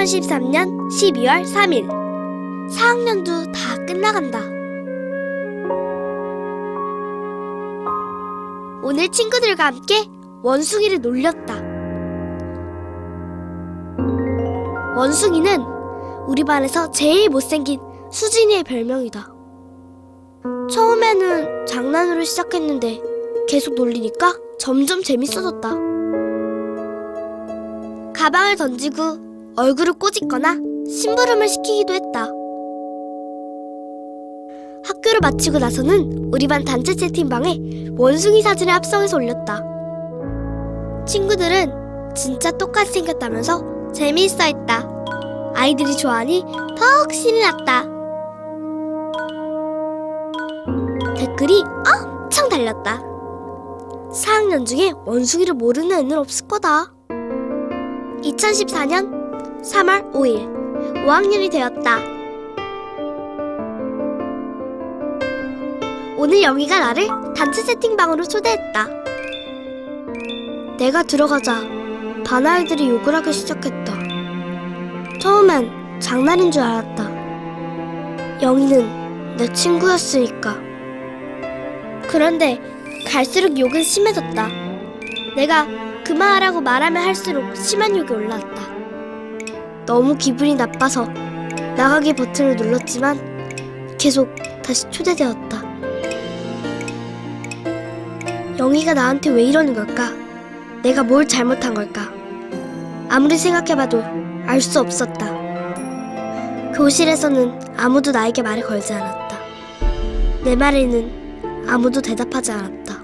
2013년 12월 3일 4학년도 다 끝나간다. 오늘 친구들과 함께 원숭이를 놀렸다. 원숭이는 우리 반에서 제일 못생긴 수진이의 별명이다. 처음에는 장난으로 시작했는데 계속 놀리니까 점점 재밌어졌다. 가방을 던지고 얼굴을 꼬집거나 심부름을 시키기도 했다. 학교를 마치고 나서는 우리 반 단체 채팅방에 원숭이 사진을 합성해서 올렸다. 친구들은 진짜 똑같이 생겼다면서 재미있어 했다. 아이들이 좋아하니 더욱 신이 났다. 댓글이 엄청 달렸다. 4학년 중에 원숭이를 모르는 애는 없을 거다. 2014년 3월 5일 5학년이 되었다. 오늘 영희가 나를 단체 채팅방으로 초대했다. 내가 들어가자 반 아이들이 욕을 하기 시작했다. 처음엔 장난인 줄 알았다. 영희는 내 친구였으니까. 그런데 갈수록 욕은 심해졌다. 내가 그만하라고 말하면 할수록 심한 욕이 올라왔다. 너무 기분이 나빠서 나가기 버튼을 눌렀지만 계속 다시 초대되었다. 영희가 나한테 왜 이러는 걸까? 내가 뭘 잘못한 걸까? 아무리 생각해봐도 알 수 없었다. 교실에서는 아무도 나에게 말을 걸지 않았다. 내 말에는 아무도 대답하지 않았다.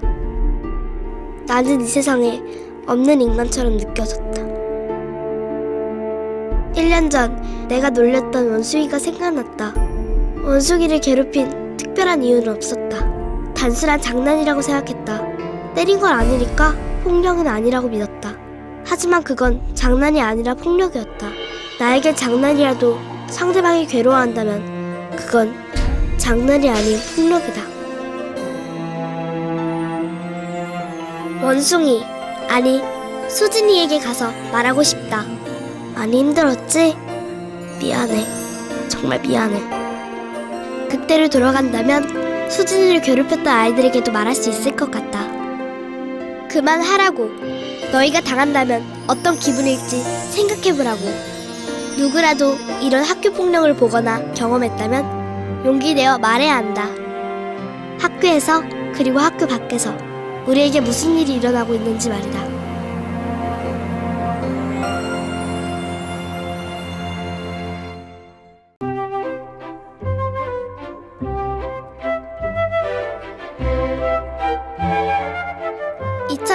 나는 이 세상에 없는 인간처럼 느껴졌다. 1년 전 내가 놀렸던 원숭이가 생각났다. 원숭이를 괴롭힌 특별한 이유는 없었다. 단순한 장난이라고 생각했다. 때린 건 아니니까 폭력은 아니라고 믿었다. 하지만 그건 장난이 아니라 폭력이었다. 나에겐 장난이라도 상대방이 괴로워한다면 그건 장난이 아닌 폭력이다. 원숭이, 아니, 수진이에게 가서 말하고 싶다. 많이 힘들었 지? 미안해. 정말 미안해. 그때를 돌아간다면 수진이를 괴롭혔던 아이들에게도 말할 수 있을 것 같다. 그만하라고. 너희가 당한다면 어떤 기분일지 생각해보라고. 누구라도 이런 학교 폭력을 보거나 경험했다면 용기 내어 말해야 한다. 학교에서 그리고 학교 밖에서 우리에게 무슨 일이 일어나고 있는지 말이다.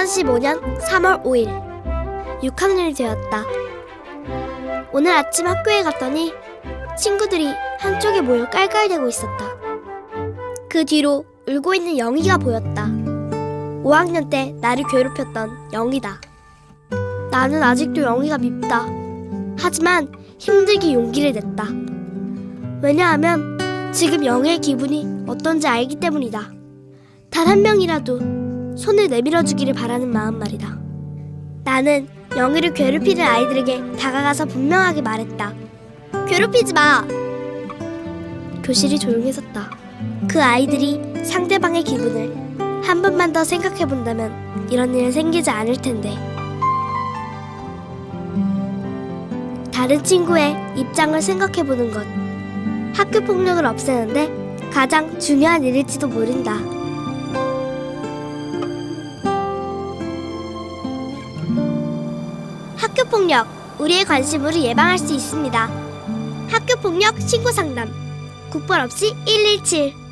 (2015년 3월 5일) 6학년이 되었다. 오늘 아침 학교에 갔더니 친구들이 한쪽에 모여 깔깔대고 있었다. 그 뒤로 울고 있는 영희가 보였다. 5학년 때 나를 괴롭혔던 영희다. 나는 아직도 영희가 밉다. 하지만 힘들게 용기를 냈다. 왜냐하면 지금 영희의 기분이 어떤지 알기 때문이다. 단 한 명이라도 손을 내밀어 주기를 바라는 마음 말이다. 나는 영희를 괴롭히는 아이들에게 다가가서 분명하게 말했다. 괴롭히지 마! 교실이 조용해졌다. 그 아이들이 상대방의 기분을 한 번만 더 생각해 본다면 이런 일은 생기지 않을 텐데. 다른 친구의 입장을 생각해 보는 것. 학교 폭력을 없애는데 가장 중요한 일일지도 모른다. 폭력, 우리의 관심으로 예방할 수 있습니다. 학교 폭력 신고 상담. 국번 없이 117